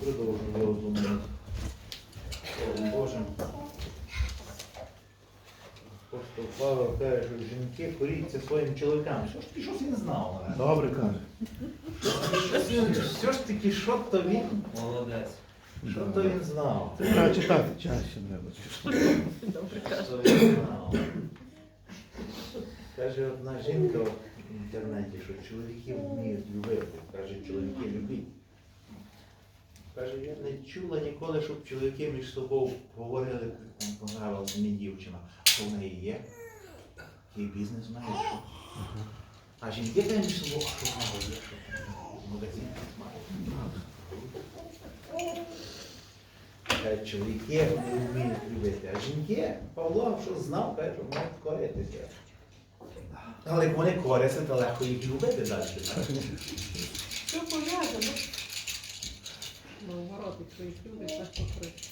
Продовжуємо Словом Божим. Апостол Павло каже, що жінки коріться своїм чоловікам. Що ж ти щось він знав? Добре каже. Щось він- Що ж таки, що то він? Молодець. Що то він знав? Треба читати чаще треба. Добре каже. Що він знав? Каже одна жінка в інтернеті, що чоловіки вміють любити. Каже, чоловіки любіть. Каже, я не чула ніколи, щоб чоловіки між собою говорили, як понравилася мені дівчина. Що в неї є? Їй бізнес має. що? А жінки там між собою, а що в неї є? Що? Магазин має. Чоловіки вони вміють любити, а жінки, Павло, що знав, каже, що мають коритися. Але вони коряться, то легко їх любити далі. Все пов'язано. Так покрити.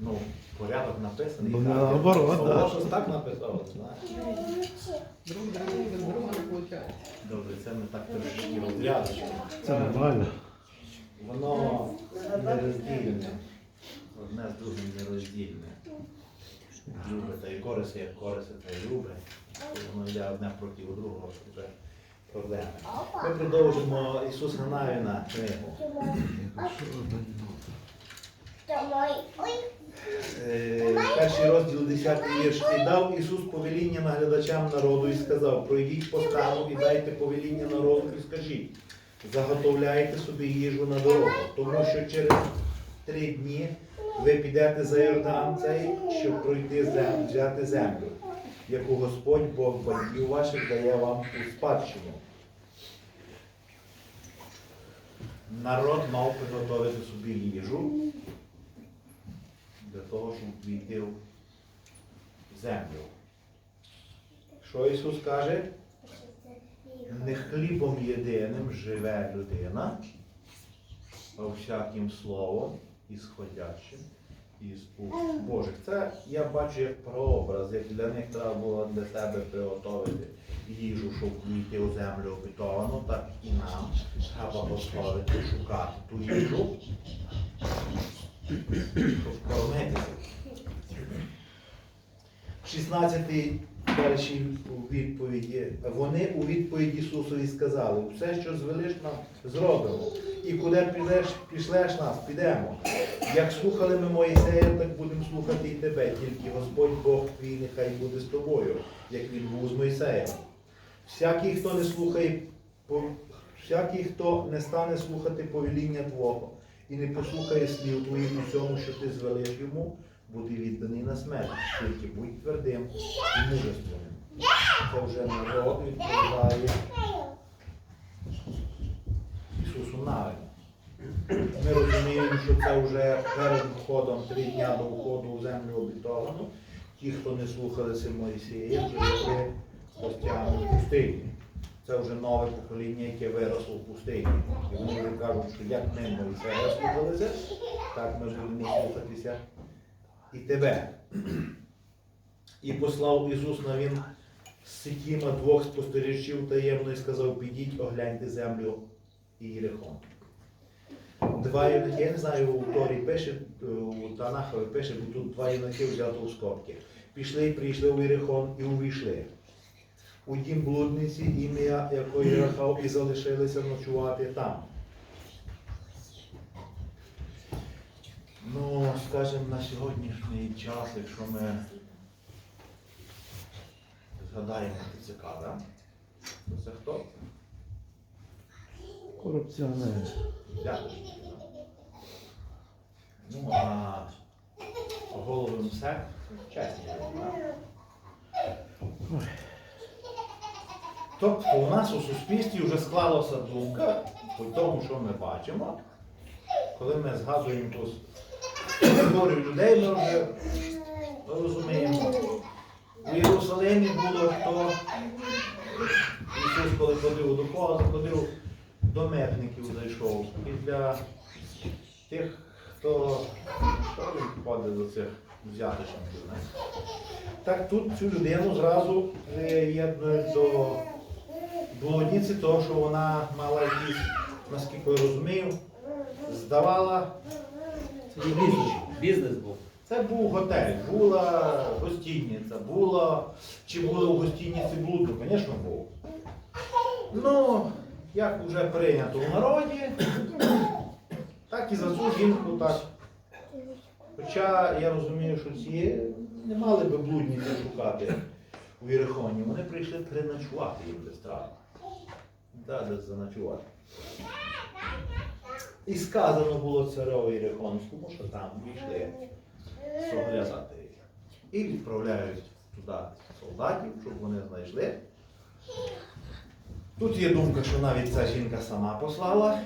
Ну, порядок написаний. Ну, так. наоборот, да. щось так написав, знаєш. Друг друга не виходить. Добре, це ми так трошки розрядочки. Це нормально. Воно нероздільне. Одне з другим нероздільне. Любе та й кориси, як кориси, та й любе. Воно йде одне проти другого, вже проблеми. Ми продовжимо Ісуса Навіна книгу. Е, Перший розділ 10 вірш. І дав Ісус повеління наглядачам народу і сказав, пройдіть по стану і дайте повеління народу і скажіть, заготовляйте собі їжу на дорогу, тому що через три дні ви підете за Йордан цей, щоб пройти землю, взяти землю, яку Господь Бог батьків ваших дає вам у спадщину. Народ мав приготувати собі їжу для того, щоб війти в землю. Що Ісус каже? Не хлібом єдиним живе людина, а всяким словом ісходящим із уст Божих. Це я бачу як прообраз, як для них треба було для себе приготувати їжу, щоб війти у землю обітовану, так і нам треба готувати, шукати ту їжу, щоб кормитися. 16-й першій відповіді. Вони у відповіді Ісусові сказали, все, що звелиш нам, зробимо. І куди підеш, пішлеш нас, підемо. Як слухали ми Моїсея, так будемо слухати і тебе. Тільки Господь Бог твій нехай буде з тобою, як він був з Мойсеєм. Всякий, хто не слухає, всякий, хто не стане слухати повеління Твого і не послухає слів твоїх у цьому, що ти звелиш йому, буде відданий на смерть. Тільки будь твердим і мужественним. Це вже народ відповідає Ісусу Навину. Ми розуміємо, що це вже перед входом три дня до входу в землю обітовану. Ті, хто не слухалися Моїсея, жили гостями в пустині. Це вже нове покоління, яке виросло в пустині. І вони вже кажуть, що як ми Моїсея слухалися, так ми будемо слухатися і тебе. І послав Ісус на він Сикіма двох спостерігачів таємно і сказав, підіть, огляньте землю Ієрихон. Два юнаки, я не знаю, у Торі пише, у Танахові пише, бо тут два юнаки взято у скобки. Пішли і прийшли у Іерихон і увійшли. У дім блудниці, ім'я якої Рахав, і залишилися ночувати там. Ну, скажімо, на сьогоднішній час, якщо ми згадаємо ТЦК, да? то це хто? Да? Ну, а голови МСЕК чесні. Тобто у нас у суспільстві вже склалася думка по тому, що ми бачимо. Коли ми згадуємо історію людей, ми вже розуміємо. У Єрусалимі було хто Ісус, коли ходив до кого, заходив до митників зайшов. І для тих, хто він до цих взяточників. Так тут цю людину зразу приєднують до блудниці, того, що вона мала якісь наскільки я розумію, здавала бізнес. Бізнес був. Це був готель, була гостиниця, була. Чи було в гостиниці блудно? Звісно, був. Ну, як вже прийнято в народі, так і за цю жінку так. Хоча я розумію, що ці не мали би блудниці шукати у Єрихоні. Вони прийшли переночувати їм без страху. Да, десь заночувати. І сказано було цареві Єрихонському, що там пішли соглядати. І відправляють туди солдатів, щоб вони знайшли. Тут є думка, що навіть ця жінка сама послала.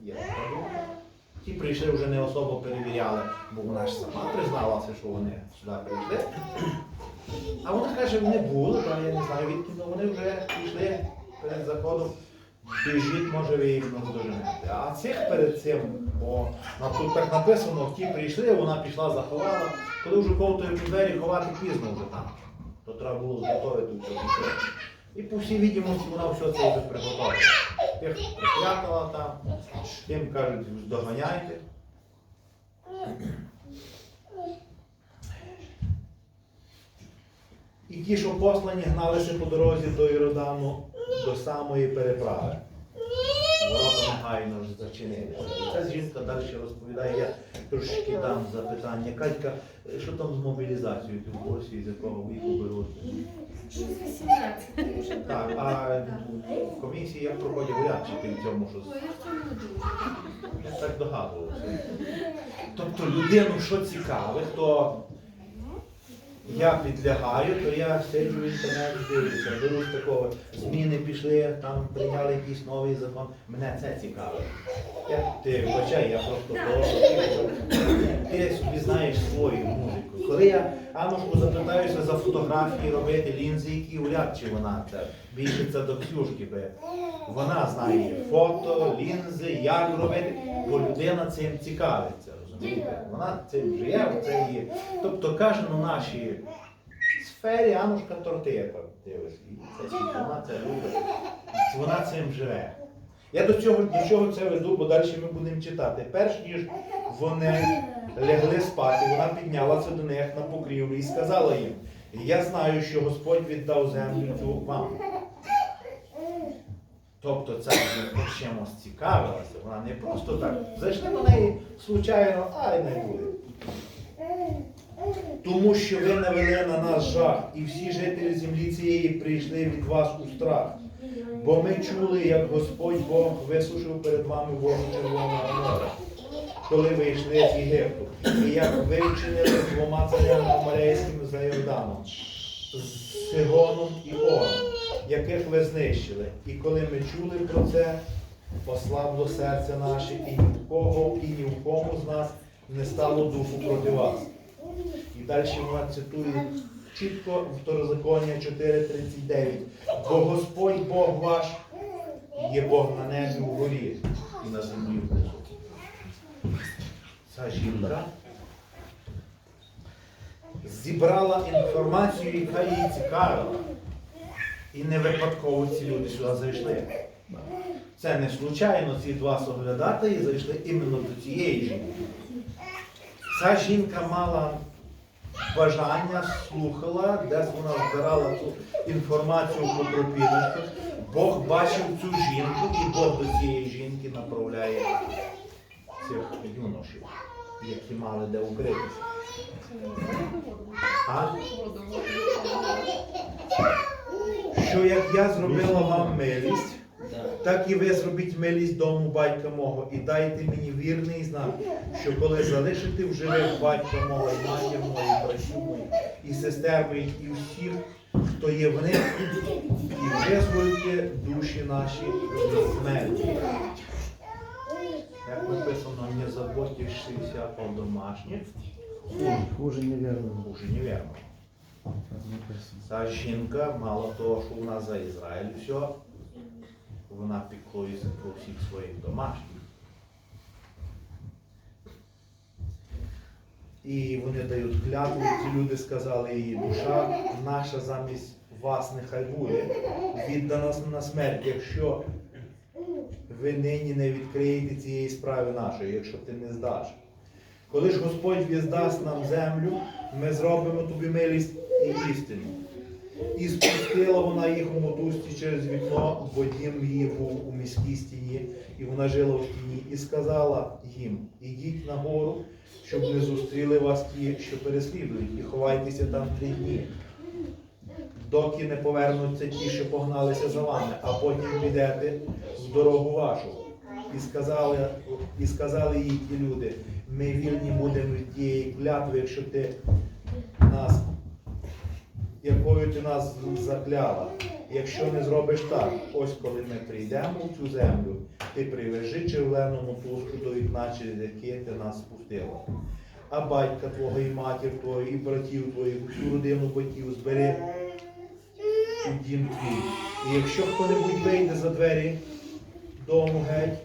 Є така думка. Ті прийшли вже не особо перевіряли, бо вона ж сама призналася, що вони сюди прийшли. А вона каже, вони були, та я не знаю відки, але вони вже пішли перед заходом. Біжіть, може ви їх наздоженете. А цих перед цим, бо тут так написано, ті прийшли, вона пішла, заховала. Коли вже ковтають у двері, ховати пізно вже там. То треба було зготовити. І по всій відомості вона все це вже приготувала. Тих припрятала там, тим кажуть, доганяйте. І ті, що послані, гналися по дорозі до Іродану до самої переправи. Ворота негайно ж зачинилися. І ця жінка далі розповідає, я трошки дам запитання. Катька, що там з мобілізацією ти в курсі, з якого віку беруть? Так, а комісії як проходять варіант, чи ти в цьому що з- я так догадувався. Тобто людину, що цікаве, то я підлягаю, то я сиджу в інтернеті, дивлюся, беру з такого, зміни пішли, там прийняли якийсь новий закон. Мене це цікавить. Я, ти вибачай, я просто то, ти собі знаєш свою музику. Коли я Анушку запитаюся за фотографії робити лінзи, які уляд, чи вона це більше це до Ксюшки би. Вона знає фото, лінзи, як робити, бо людина цим цікавиться, розумієте? Вона цим живе, це її. Тобто каже на нашій сфері Анушка торти, як дивись. Це вона це любить. Вона цим живе. Я до цього до чого це веду, бо далі ми будемо читати. Перш ніж вони лягли спати, вона піднялася до них на покрівлю і сказала їм: Я знаю, що Господь віддав землю цю вам. Тобто ця жінка чимось цікавилася, вона не просто так. Зайшли до неї случайно, а й не буде. Тому що ви навели на нас жах, і всі жителі землі цієї прийшли від вас у страх. Бо ми чули, як Господь Бог висушив перед вами воду Червоного моря, коли ви йшли з Єгипту, і як ви вчинили двома царями Амарейськими за Йорданом, з Сигоном і Огом, яких ви знищили. І коли ми чули про це, послабло серце наше, і ні в кого, і ні в кому з нас не стало духу проти вас. І далі вона цитує чітко Второзаконня 4.39. Бо Господь Бог ваш є Бог на небі вгорі і на землі внизу. Ця жінка зібрала інформацію, яка її цікавила. І не випадково ці люди сюди зайшли. Це не случайно ці два соглядати зайшли іменно до цієї жінки. Ця жінка мала бажання, слухала, десь вона збирала цю інформацію про пропіночку. Бог бачив цю жінку, і Бог до цієї жінки направляє цих юношів, які мали де укритися. А? Що як я зробила вам милість, Так. і ви зробіть милість дому батька мого, і дайте мені вірний знак, що коли залишите в живих батька мого, і матір мою, братів моїх, і сестер моїх, і всіх, хто є в них, і визволите душі наші від смерті. Як написано, не заботишся о домашніх, Хуже неверно. уже неверно. Ця жінка, мало того, що вона за Ізраїль все, вона піклується про всіх своїх домашніх. І вони дають клятву, ці люди сказали їй, душа наша замість вас нехай буде, віддана на смерть, якщо ви нині не відкриєте цієї справи нашої, якщо ти не здаш. Коли ж Господь віддасть нам землю, ми зробимо тобі милість і істину. І спустила вона їх у мотузці через вікно, бо дім її був у міській стіні, і вона жила в стіні, і сказала їм: Ідіть на гору, щоб не зустріли вас ті, що переслідують, і ховайтеся там три дні, доки не повернуться ті, що погналися за вами, а потім підете в дорогу вашу. І сказали, і сказали їй ті люди, ми вільні будемо від тієї клятви, якщо ти нас якою ти нас закляла. Якщо не зробиш так, ось коли ми прийдемо в цю землю, ти привяжи червлену мотузку до вікна, через яке ти нас спустила. А батька твого і матір твою, і братів твоїх, усю родину батьків збери у дім твій. І якщо хто-небудь вийде за двері дому геть,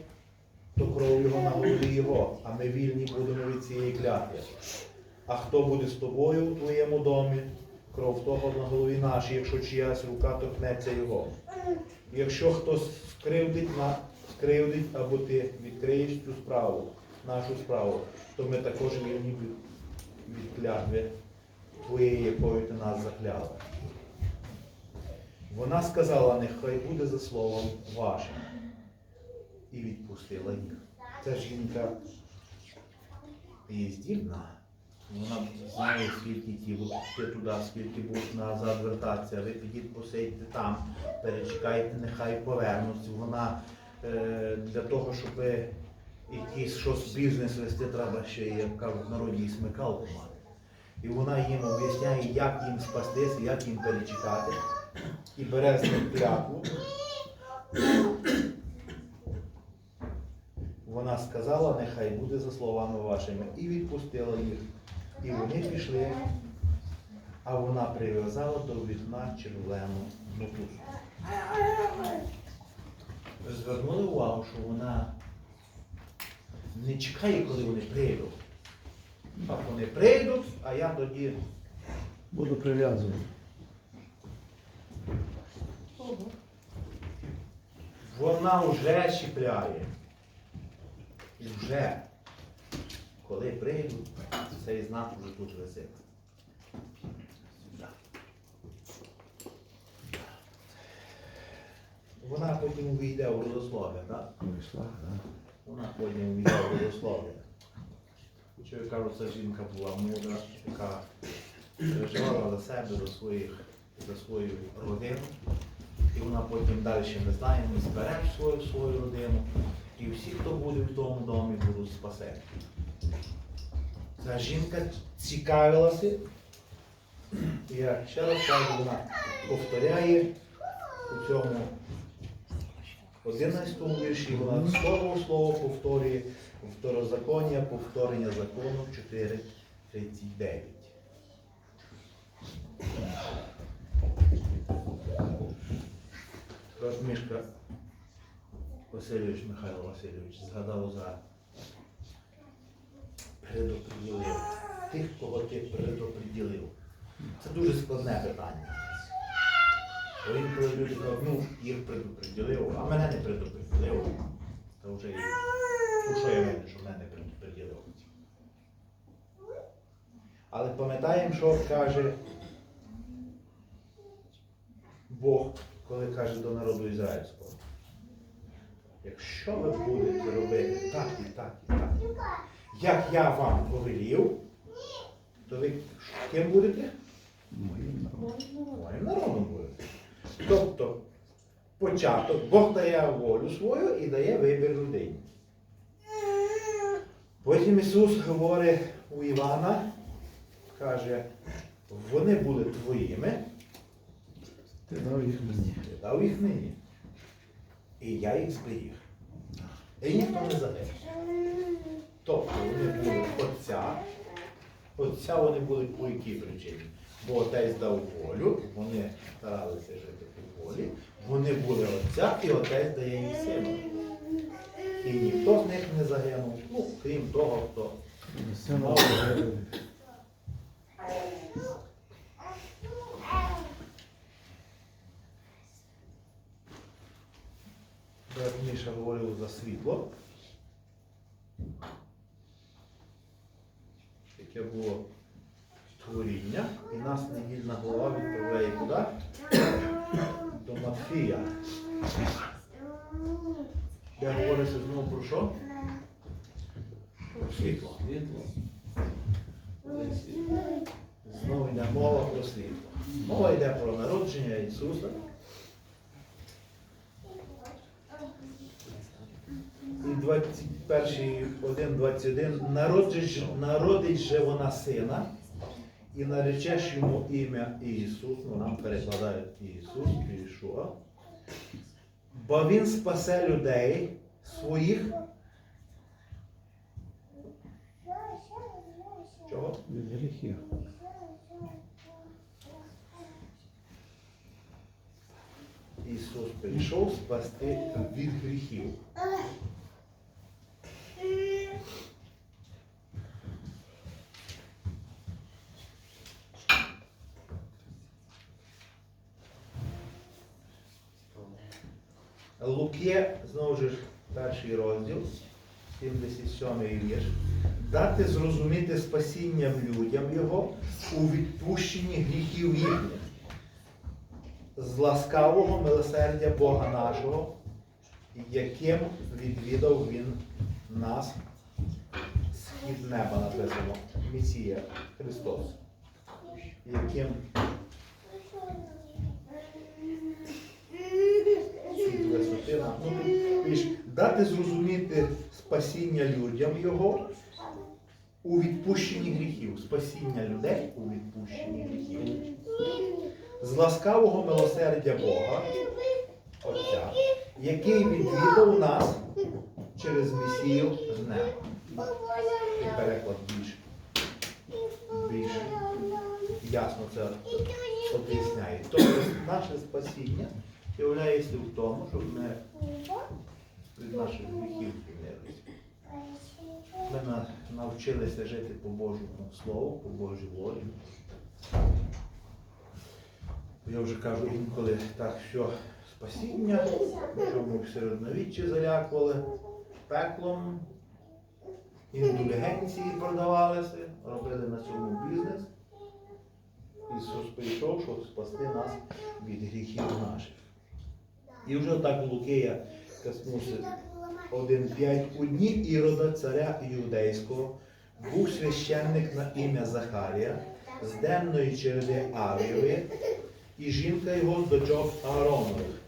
то кров його на голові його, а ми вільні будемо від цієї клятви. А хто буде з тобою у твоєму домі, кров того на голові нашій, якщо чиясь рука торкнеться його. Якщо хтось скривдить, на, скривдить або ти відкриєш цю справу, нашу справу, то ми також вільні від, клятви твоєї, якою ти нас закляла. Вона сказала, нехай буде за словом вашим. І відпустила їх. Ця жінка є здібна. Вона знає, скільки ті будуть туди, скільки будуть назад вертатися. Ви підіть посидьте там, перечекайте, нехай повернуться. Вона е, для того, щоб якийсь щось бізнес вести, треба ще, як кажуть, і смикалку мати. І вона їм об'ясняє, як їм спастися, як їм перечекати. І бере з клятву. Вона сказала, нехай буде за словами вашими, і відпустила їх. І вони пішли, а вона прив'язала до вікна червлену мотузку. Звернули увагу, що вона не чекає, коли вони прийдуть. А вони прийдуть, а я тоді Буду прив'язувати. Вона вже чіпляє. Вже, коли прийдуть, цей знак вже тут висить. Вона потім увійде в родослов'я, так? Вийшла, да? Вона потім увійде в родослов'я. Що я кажу, ця жінка була мудра, яка переживала за себе, за, своїх, за свою родину. І вона потім далі ми знаємо, збере свою, свою родину. І всі, хто буде в тому домі, будуть спасені. Ця жінка цікавилася. І Я ще раз кажу, вона повторяє у цьому 11 вірші, вона слово в слово повторює второзаконня, повторення закону 4.39. От Мішка Васильович Михайло Васильович згадав за предоприділив. Тих, кого ти предоприділив. Це дуже складне питання. Бо інколи люди кажуть, ну, їх предоприділив, а мене не предоприділив. Та вже і ну, що я винен, що мене не. Але пам'ятаємо, що каже Бог, коли каже до народу ізраїльського. Якщо ви будете робити так і так і так, як я вам повелів, то ви ким будете? Моїм народом. Моїм народом будете. Тобто початок, Бог дає волю свою і дає вибір людині. Потім Ісус говорить у Івана, каже, вони були твоїми, Ти дав їх мені. ти дав їх мені. І я їх зберіг. І ніхто не загинув. Тобто вони були отця. Отця вони були по якій причині? Бо отець дав волю, вони старалися жити по волі, вони були отця, і отець дає їм сину. І ніхто з них не загинув, ну, крім того, хто Сина Міша говорив за яке було творіння, і нас недільна голова відправляє куди? До Матфія. Де говориться знову про що? Про світло. Знову йде мова про світло. Мова йде про народження Ісуса. І 21, 1, 21. Народить, народить же вона сина, і наречеш йому ім'я Ісус, ну нам перекладають Ісус, Ішуа. Бо він спасе людей своїх. Чого? Від гріхів. Ісус прийшов спасти від гріхів. Луке, знову ж перший розділ, 77 вірш. Дати зрозуміти спасінням людям його у відпущенні гріхів їхніх з ласкавого милосердя Бога нашого, яким відвідав Він нас схід неба написано, Месія Христос, яким схід висоти. Ну, дати зрозуміти спасіння людям Його у відпущенні гріхів, спасіння людей у відпущенні гріхів з ласкавого милосердя Бога, Отця, який відвідав нас через Месію з неба. І переклад більш, більш ясно це об'ясняє. Тобто наше спасіння являється в тому, щоб ми від наших гріхів звільнилися. Ми навчилися жити по Божому Слову, по Божій волі. Я вже кажу інколи так, що спасіння, що ми в середньовіччі залякували пеклом, індулігенції продавалися, робили на цьому бізнес. Ісус прийшов, щоб спасти нас від гріхів наших. І вже так Лукея коснувся 1.5. У дні Ірода, царя юдейського, був священник на ім'я Захарія з денної череди Авієвої, і жінка його дочок Ааронових,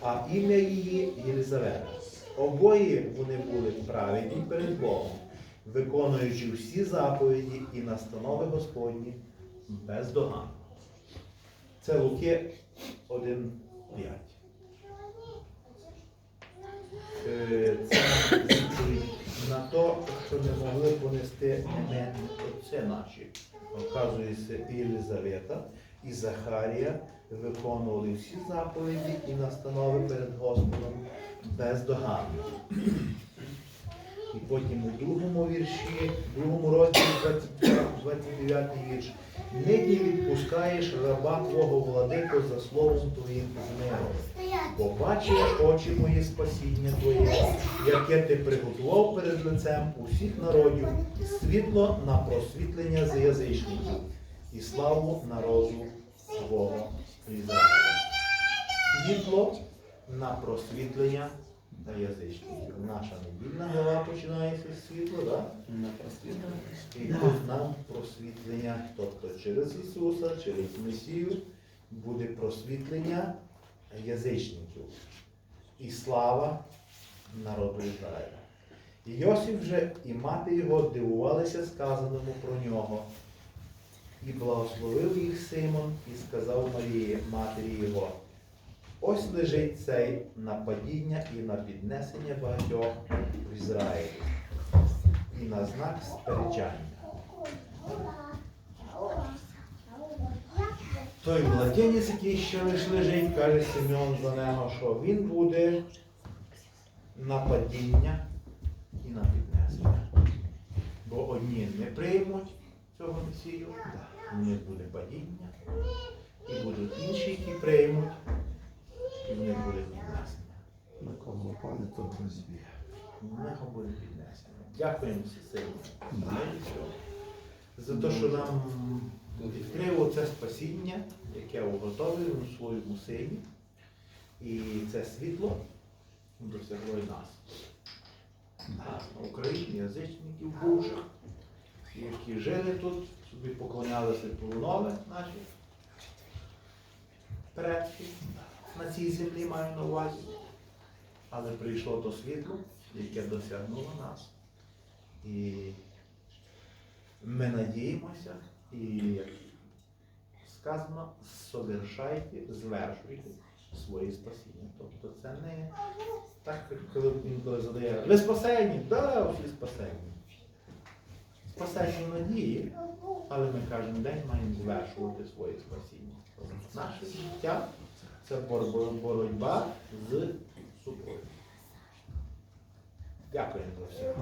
а ім'я її Єлизавета. Обоє вони були праведні перед Богом, виконуючи всі заповіді і настанови Господні бездоганно. Це Луки 1.5. Е, Це на те, що не могли понести мене отці наші. Оказується, і Єлизавета і Захарія виконували всі заповіді і настанови перед Господом бездоганно. І потім у другому вірші, в другому розділі 29 вірш. Нині відпускаєш раба Твого владико за словом Твоїм з. Бо бачиш очі мої спасіння Твоє, яке ти приготував перед лицем усіх народів, світло на просвітлення з язичників і славу народу Твого Ізраїля. Світло на просвітлення на язичників. Наша недільна глава починається з світла, так? На просвітлення. І тут нам просвітлення, тобто через Ісуса, через Месію буде просвітлення язичників і слава народу Ізраїля. І Йосиф же і мати його дивувалися сказаному про нього. І благословив їх Симон і сказав Марії, матері його, ось лежить цей на падіння і на піднесення багатьох в Ізраїлі і на знак сперечання. Той младенець, який ще лиш лежить, каже Симеон до нього, що він буде на падіння і на піднесення. Бо одні не приймуть цього Месію, у них буде падіння, і будуть інші, які приймуть, і в них буде піднесення. На кого пане, то розбіг. Ми його буде піднесено. Дякуємо всесильно за те, що нам відкрило це спасіння, яке уготовив у своєму сині. І це світло досягло і нас. Нас Україні, язичників бувших, які жили тут, собі поклонялися полунове наші предки на цій землі маю на увазі. Але прийшло то світло, яке досягнуло нас. І ми надіємося, і як сказано, совершайте, звершуйте своє спасіння. Тобто це не так, коли інколи задає, ви спасені, да, всі спасені. Спасені надії, але ми кожен день маємо звершувати своє спасіння. Наше життя це боротьба з собою. Дякуємо за все.